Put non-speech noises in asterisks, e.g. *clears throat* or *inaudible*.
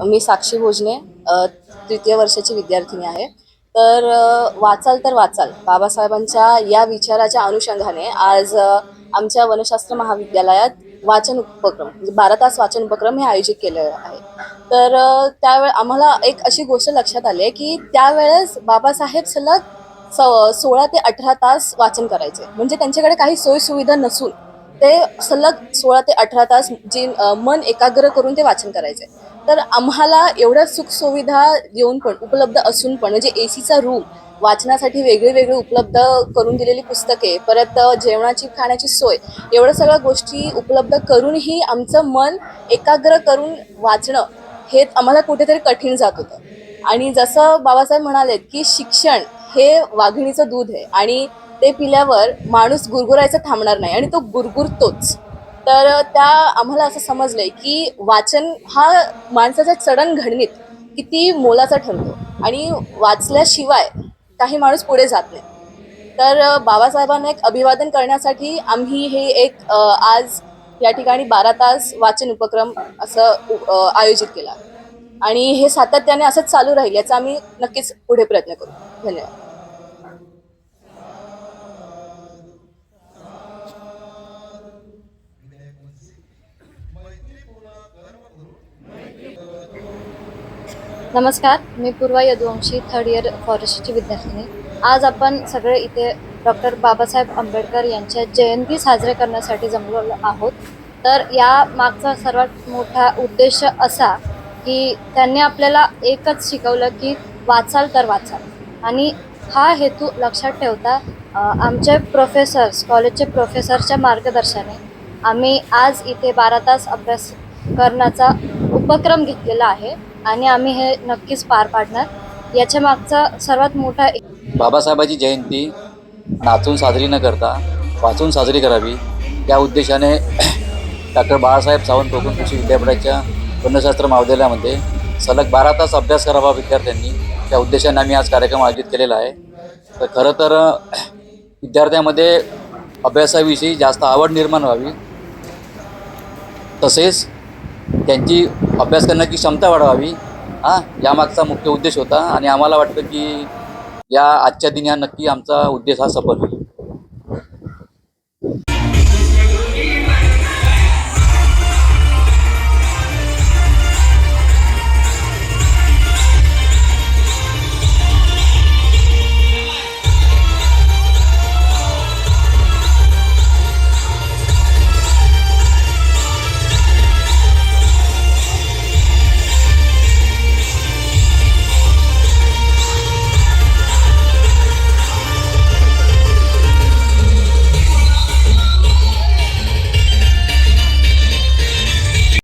मी साक्षी भोजने तृतीय वर्षाची विद्यार्थिनी आहे. तर वाचाल तर वाचाल. बाबासाहेबांच्या या विचाराच्या अनुषंगाने आज आमच्या वनशास्त्र महाविद्यालयात वाचन उपक्रम म्हणजे बारा तास वाचन उपक्रम हे आयोजित केले आहे. तर त्यावेळे आम्हाला एक अशी गोष्ट लक्षात आली आहे की त्यावेळेस बाबासाहेब सलग सोळा ते अठरा तास वाचन करायचे. म्हणजे त्यांच्याकडे काही सोयीसुविधा नसून ते सलग सोळा ते अठरा तास जे मन एकाग्र करून ते वाचन करायचे. तर आम्हाला एवढ्या सुखसुविधा देऊन पण उपलब्ध असून पण म्हणजे ए सीचा रूम वाचनासाठी वेगळे वेगळे उपलब्ध करून दिलेली पुस्तके परत जेवणाची खाण्याची सोय एवढ्या सगळ्या गोष्टी उपलब्ध करूनही आमचं मन एकाग्र करून वाचणं हे आम्हाला कुठेतरी कठीण जात होतं. आणि जसं बाबासाहेब म्हणालेत की शिक्षण हे वाघिणीचं दूध आहे. आणि ते पिल्यावर माणूस गुरगुरायचं थांबणार नाही. आणि तो गुरगुरतोच. तर त्या आम्हाला असं समजलं आहे की वाचन हा माणसाच्या चढण घडणीत किती मोलाचा ठरतो. आणि वाचल्याशिवाय काही माणूस पुढे जात नाही. तर बाबासाहेबांना एक अभिवादन करण्यासाठी आम्ही हे एक आज या ठिकाणी बारा तास वाचन उपक्रम असं आयोजित केला. आणि हे सातत्याने असंच चालू राहील याचा आम्ही नक्कीच पुढे प्रयत्न करू. धन्यवाद नमस्कार मी पूर्वा यदुवंशी थर्ड इयर फॉरेस्टची विद्यार्थिनी. आज आपण सगळे इथे डॉक्टर बाबासाहेब आंबेडकर यांच्या जयंती साजरे करण्यासाठी जमलेलो आहोत. तर या मागचा सर्वात मोठा उद्देश असा की त्यांनी आपल्याला एकच शिकवलं की वाचाल तर वाचाल. आणि हा हेतू लक्षात ठेवता आमचे प्रोफेसर्स कॉलेजचे प्रोफेसरच्या मार्गदर्शनाने आम्ही आज इथे बारा तास अभ्यास करण्याचा उपक्रम घेतलेला आहे आणि आम्ही हे नक्कीच पार पाडणार. याच्या मागचा सर्वात मोठा बाबासाहेबाची जयंती नाचून साजरी न करता वाचून साजरी करावी या उद्देशाने *clears throat* डॉक्टर बाळासाहेब सावंत कोकण कृषी विद्यापीठाच्या वनशास्त्र महाविद्यालयामध्ये सलग बारा तास अभ्यास करावा विद्यार्थ्यांनी त्या उद्देशाने आम्ही आज कार्यक्रम आयोजित केलेला आहे. तर खरं तर *clears throat* विद्यार्थ्यांमध्ये अभ्यासाविषयी जास्त आवड निर्माण व्हावी. तसेच त्यांची अभ्यास करण्याची क्षमता वाढवावी हां यामागचा मुख्य उद्देश होता. आणि आम्हाला वाटतं की या आजच्या दिनी हा नक्की आमचा उद्देश हा सफल होईल.